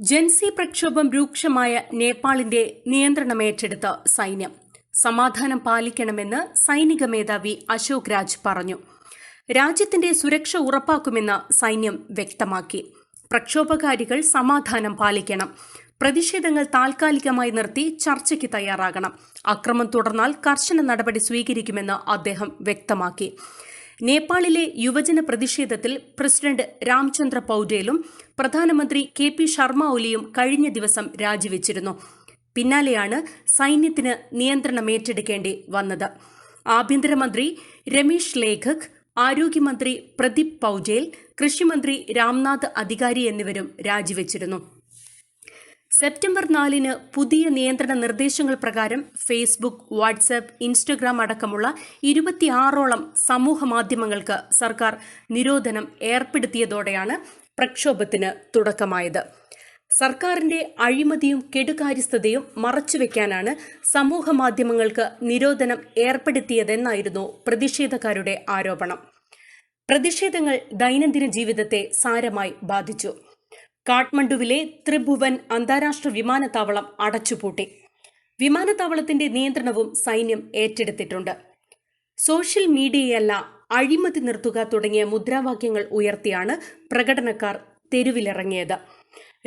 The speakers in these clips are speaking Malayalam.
ജൻസി പ്രക്ഷോഭം രൂക്ഷമായ നേപ്പാളിന്റെ നിയന്ത്രണമേറ്റെടുത്ത സൈന്യം. സമാധാനം പാലിക്കണമെന്ന് സൈനിക മേധാവി അശോക് രാജ് പറഞ്ഞു. രാജ്യത്തിന്റെ സുരക്ഷ ഉറപ്പാക്കുമെന്ന് സൈന്യം വ്യക്തമാക്കി. പ്രക്ഷോഭകാരികൾ സമാധാനം പാലിക്കണം. പ്രതിഷേധങ്ങൾ താൽക്കാലികമായി നിർത്തി ചർച്ചയ്ക്ക് തയ്യാറാകണം. അക്രമം തുടർന്നാൽ കർശന നടപടി സ്വീകരിക്കുമെന്ന് അദ്ദേഹം വ്യക്തമാക്കി. നേപ്പാളിലെ യുവജന പ്രതിഷേധത്തിൽ പ്രസിഡന്റ് രാംചന്ദ്ര പൌഡേലും പ്രധാനമന്ത്രി കെ പി ശർമ്മ ഒലിയും കഴിഞ്ഞ ദിവസം രാജിവെച്ചിരുന്നു. പിന്നാലെയാണ് സൈന്യത്തിന് നിയന്ത്രണം ഏറ്റെടുക്കേണ്ടി വന്നത്. ആഭ്യന്തരമന്ത്രി രമേശ് ലേഖക് ആരോഗ്യമന്ത്രി പ്രദീപ് പൌജേൽ കൃഷിമന്ത്രി രാംനാഥ് അധികാരി എന്നിവരും രാജിവെച്ചിരുന്നു. സെപ്റ്റംബർ നാലിന് പുതിയ നിയന്ത്രണ നിർദ്ദേശങ്ങൾ പ്രകാരം ഫേസ്ബുക്ക് വാട്സാപ്പ് ഇൻസ്റ്റഗ്രാം അടക്കമുള്ള ഇരുപത്തിയാറോളം സമൂഹ മാധ്യമങ്ങൾക്ക് സർക്കാർ നിരോധനം ഏർപ്പെടുത്തിയതോടെയാണ് പ്രക്ഷോഭത്തിന് തുടക്കമായത്. സർക്കാരിന്റെ അഴിമതിയും കെടുകാര്യസ്ഥതയും മറച്ചുവെക്കാനാണ് സമൂഹ മാധ്യമങ്ങൾക്ക് നിരോധനം ഏർപ്പെടുത്തിയതെന്നായിരുന്നു പ്രതിഷേധക്കാരുടെ ആരോപണം. പ്രതിഷേധങ്ങൾ ദൈനംദിന ജീവിതത്തെ സാരമായി ബാധിച്ചു. കാഠ്മണ്ഡുവിലെ ത്രിഭുവൻ അന്താരാഷ്ട്ര വിമാനത്താവളം അടച്ചുപൂട്ടി. വിമാനത്താവളത്തിന്റെ നിയന്ത്രണവും സൈന്യം ഏറ്റെടുത്തിട്ടുണ്ട്. സോഷ്യൽ മീഡിയയല്ല അഴിമതി നിർത്തുക തുടങ്ങിയ മുദ്രാവാക്യങ്ങൾ ഉയർത്തിയാണ് പ്രകടനക്കാർ തെരുവിലിറങ്ങിയത്.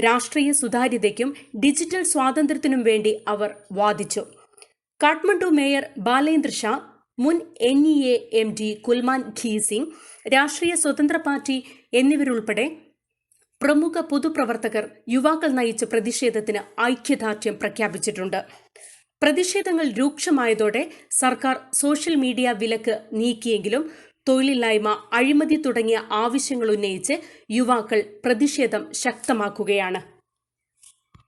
രാഷ്ട്രീയ സുതാര്യതയ്ക്കും ഡിജിറ്റൽ സ്വാതന്ത്ര്യത്തിനും വേണ്ടി അവർ വാദിച്ചു. കാഠ്മണ്ഡു മേയർ ബാലേന്ദ്ര ഷാ മുൻ N E A M D Kulman Ghising Rashtriya Swatantra party എന്നിവരുൾപ്പെടെ പ്രമുഖ പൊതുപ്രവർത്തകർ യുവാക്കൾ നയിച്ച പ്രതിഷേധത്തിന് ഐക്യദാർഢ്യം പ്രഖ്യാപിച്ചിട്ടുണ്ട്. പ്രതിഷേധങ്ങൾ രൂക്ഷമായതോടെ സർക്കാർ സോഷ്യൽ മീഡിയ വിലക്ക് നീക്കിയെങ്കിലും തൊഴിലില്ലായ്മ അഴിമതി തുടങ്ങിയ ആവശ്യങ്ങൾ ഉന്നയിച്ച് യുവാക്കൾ പ്രതിഷേധം ശക്തമാക്കുകയാണ്.